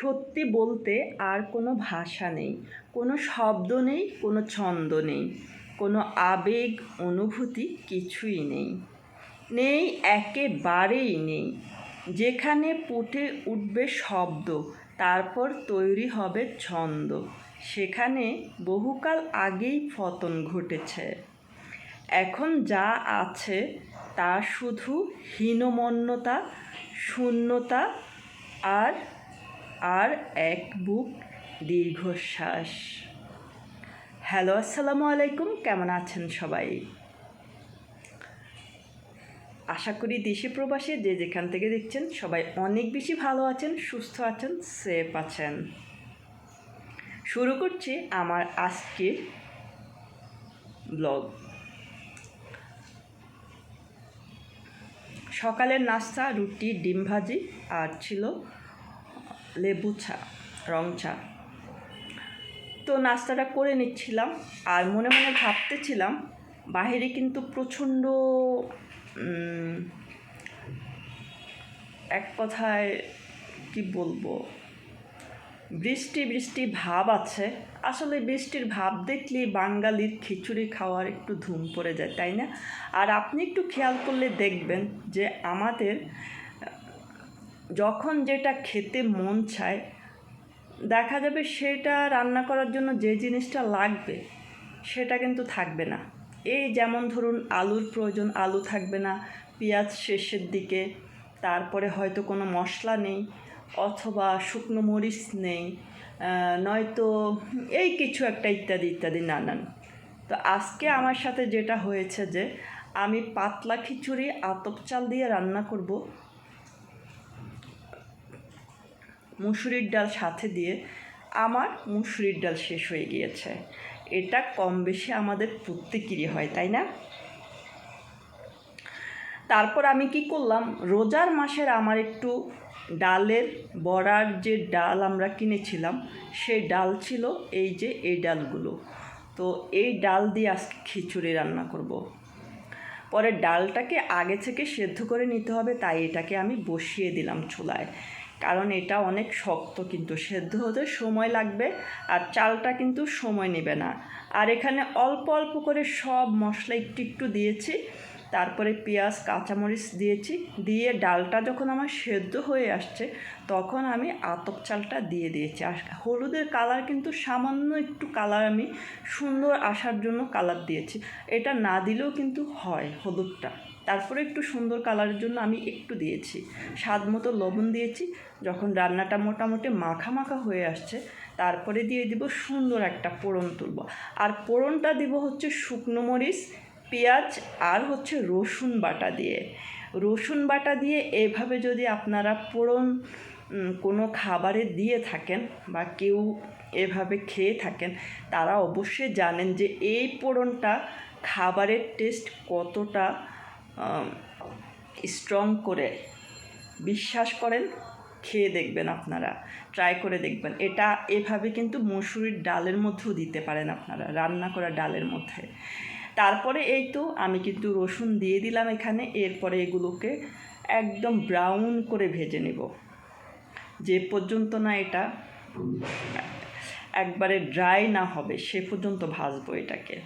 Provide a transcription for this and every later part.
সত্যি বলতে আর কোনো ভাষা নেই। কোনো শব্দ নেই, কোনো ছন্দ নেই। কোনো আবেগ, অনুভূতি কিছুই নেই। নেই, একেবারেই নেই। যেখানে ফুটে উঠবে শব্দ, তারপর তৈরি হবে ছন্দ। সেখানে বহুকাল আগেই পতন ঘটেছে। এখন যা আছে তা শুধু হীনমন্যতা, শূন্যতা আর আর এক বুক দীর্ঘশ্বাস। হ্যালো আসসালামু আলাইকুম, কেমন আছেন সবাই? আশা করি দেশে প্রবাসে যে যেখান থেকে দেখছেন, সবাই অনেক বেশি ভালো আছেন, সুস্থ আছেন সেফ আছেন। শুরু করছি আমার আজকের ব্লগ সকালের নাস্তা, রুটি, ডিম ভাজি, আর ছিল লেবু চা, রং চা। তো নাস্তাটা করে নিচ্ছিলাম আর মনে মনে ভাবতেছিলাম বাহিরে কিন্তু প্রচণ্ড এক কথায় কি বলব, বৃষ্টি বৃষ্টি ভাব আছে। আসলে বৃষ্টির ভাব দেখলেই বাঙালির খিচুড়ি খাওয়ার একটু ধুম পড়ে যায়, তাই না? আর আপনি একটু খেয়াল করলে দেখবেন যে আমাদের যখন যেটা খেতে মন চায়, দেখা যাবে সেটা রান্না করার জন্য যে জিনিসটা লাগবে, সেটা কিন্তু থাকবে না। এই যেমন ধরুন আলুর প্রয়োজন, আলু থাকবে না, পেঁয়াজ শেষের দিকে, তারপরে হয়তো কোনো মশলা নেই, অথবা শুকনো মরিচ নেই নয়তো এই কিছু একটা ইত্যাদি ইত্যাদি নানান। তো আজকে আমার সাথে যেটা হয়েছে যে, আমি পাতলা খিচুড়ি আতপ চাল দিয়ে রান্না করব। মুসুরির ডাল সাথে দিয়ে আমার মুসুরির ডাল শেষ হয়ে গিয়েছে। এটা কম বেশি আমাদের প্রত্যেকেরই হয়, তাই না? তারপর আমি কি করলাম? রোজার মাসের আমার একটু ডালের বড়ার যে ডাল আমরা কিনেছিলাম সেই ডাল ছিল এই যে এই ডালগুলো। তো এই ডাল দিয়ে আজকে খিচুড়ি রান্না করব। পরে ডালটাকে আগে থেকে সেদ্ধ করে নিতে হবে, তাই এটাকে আমি বসিয়ে দিলাম চুলায়। কারণ এটা অনেক শক্ত কিন্তু সেদ্ধ হতে সময় লাগবে আর চালটা কিন্তু সময় নেবে না। আর এখানে অল্প অল্প করে সব মশলা একটু একটু দিয়েছি, তারপরে পেঁয়াজ, কাঁচামরিচ দিয়েছি, দিয়ে ডালটা যখন আমার সেদ্ধ হয়ে আসছে তখন আমি আতপ চালটা দিয়ে দিয়েছি। আর হলুদের কালার কিন্তু সামান্য একটু কালার আমি সুন্দর আসার জন্য কালার দিয়েছি। এটা না দিলেও কিন্তু হয় হলুদটা। তারপরে একটু সুন্দর কালারের জন্য আমি একটু দিয়েছি। স্বাদ মতো লবণ দিয়েছি। যখন রান্নাটা মোটামুটি মাখা মাখা হয়ে আসছে, তারপরে দিয়ে দিব সুন্দর একটা পোড়ন তুলব। আর পোড়নটা দিব হচ্ছে শুকনো মরিচ, পেঁয়াজ আর হচ্ছে রসুন বাটা দিয়ে। রসুন বাটা দিয়ে এভাবে যদি আপনারা পোড়ন কোনো খাবারে দিয়ে থাকেন বা কেউ এভাবে খেয়ে থাকেন, তারা অবশ্যই জানেন যে এই পোড়নটা খাবারের টেস্ট কতটা স্ট্রং করে বিশ্বাস করেন, খেয়ে দেখবেন আপনারা ট্রাই করে দেখবেন। এটা এভাবে কিন্তু মসুরির ডালের মধ্যেও দিতে পারেন আপনারা, রান্না করা ডালের মধ্যে। তারপরে এই তো আমি কিন্তু রসুন দিয়ে দিলাম এখানে, এরপরে এগুলোকে একদম ব্রাউন করে ভেজে নেব। যে পর্যন্ত না এটা একবারে ড্রাই না হবে, সে পর্যন্ত ভাজবো এটাকে।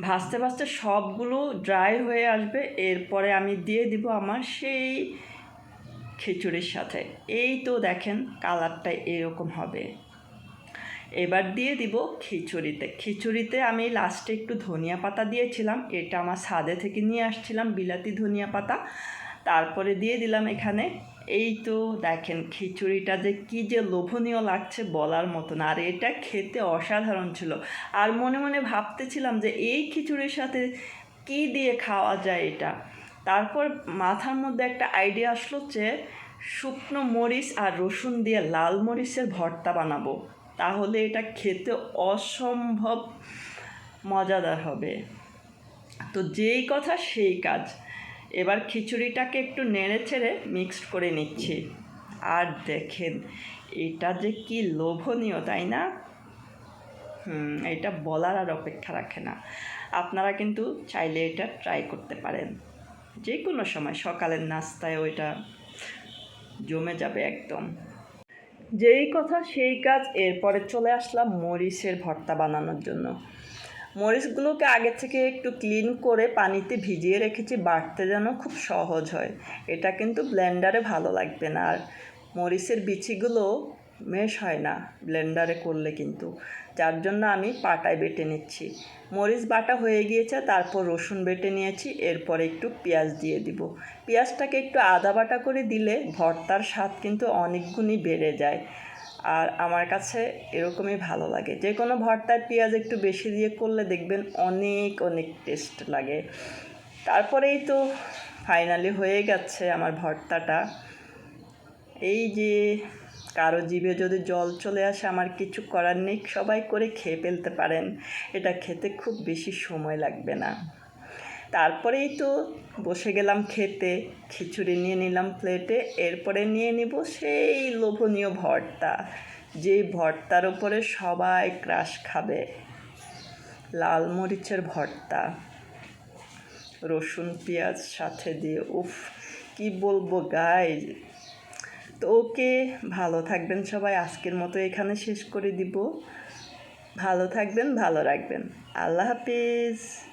ভাজতে ভাজতে সবগুলো ড্রাই হয়ে আসবে। এরপরে আমি দিয়ে দিব আমার সেই খিচুড়ির সাথে। এই তো দেখেন কালারটা এরকম হবে। এবার দিয়ে দিব খিচুড়িতে। খিচুড়িতে আমি লাস্টে একটু ধনিয়া পাতা দিয়েছিলাম। এটা আমার সাদে থেকে নিয়ে আসছিলাম বিলাতি ধনিয়া পাতা। তারপরে দিয়ে দিলাম এখানে। এই তো দেখেন খিচুড়িটা যে কী যে লোভনীয় লাগছে বলার মতো না আর এটা খেতে অসাধারণ ছিল। আর মনে মনে ভাবতেছিলাম যে এই খিচুড়ির সাথে কী দিয়ে খাওয়া যায় এটা? তারপর মাথার মধ্যে একটা আইডিয়া আসলো যে শুকনো মরিচ আর রসুন দিয়ে লাল মরিচের ভর্তা বানাবো। তাহলে এটা খেতে অসম্ভব মজাদার হবে। তো যেই কথা সেই কাজ। এবার খিচুড়িটাকে একটু নেড়ে ছেড়ে মিক্সড করে নিচ্ছি। আর দেখেন, এটা যে কি লোভনীয়, তাই না? হুম, এটা বলার আর অপেক্ষা রাখে না। আপনারা কিন্তু চাইলে এটা ট্রাই করতে পারেন। যে কোনো সময়, সকালের নাস্তায় ওইটা জমে যাবে একদম। যেই কথা, সেই কাজ। এরপরে চলে আসলাম মরিচের ভর্তা বানানোর জন্য। মরিচগুলোকে আগে থেকে একটু ক্লিন করে পানিতে ভিজিয়ে রেখেছি বাটতে যেন খুব সহজ হয়। এটা কিন্তু ব্লেন্ডারে ভালো লাগবে না। আর মরিচের বিচিগুলো মেশ হয় না ব্লেন্ডারে করলে কিন্তু। যার জন্য আমি পাটায় বেটে নিচ্ছি। মরিচ বাটা হয়ে গিয়েছে, তারপর রসুন বেটে নিয়েছি, এরপরে একটু পেঁয়াজ দিয়ে দিব। পেঁয়াজটাকে একটু আদা বাটা করে দিলে ভর্তার স্বাদ কিন্তু অনেকগুণই বেড়ে যায়। আর আমার কাছে এরকমই ভালো লাগে। যে কোনো ভর্তায় পেঁয়াজ একটু বেশি দিয়ে করলে দেখবেন অনেক অনেক টেস্ট লাগে। তারপরেই তো ফাইনালি হয়ে গেছে আমার ভর্তাটা। এই যে কারও জিভে যদি জল চলে আসে, আমার কিছু করার নেই, সবাই করে খেয়ে ফেলতে পারেন। এটা খেতে খুব বেশি সময় লাগবে না। তারপরেই তো বসে গেলাম খেতে, খিচুড়ি নিয়ে নিলাম প্লেটে এরপরে নিয়ে নিব সেই লোভনীয় ভর্তা, যেই ভর্তার উপরে সবাই ক্রাশ খাবে। লাল মরিচের ভর্তা, রসুন, পেঁয়াজ সাথে দিয়ে, উফ, কি বলব গাই তো ওকে, ভালো থাকবেন সবাই, আজকের মতো এখানে শেষ করে দিব। ভালো থাকবেন, ভালো রাখবেন। আল্লাহ হাফিজ।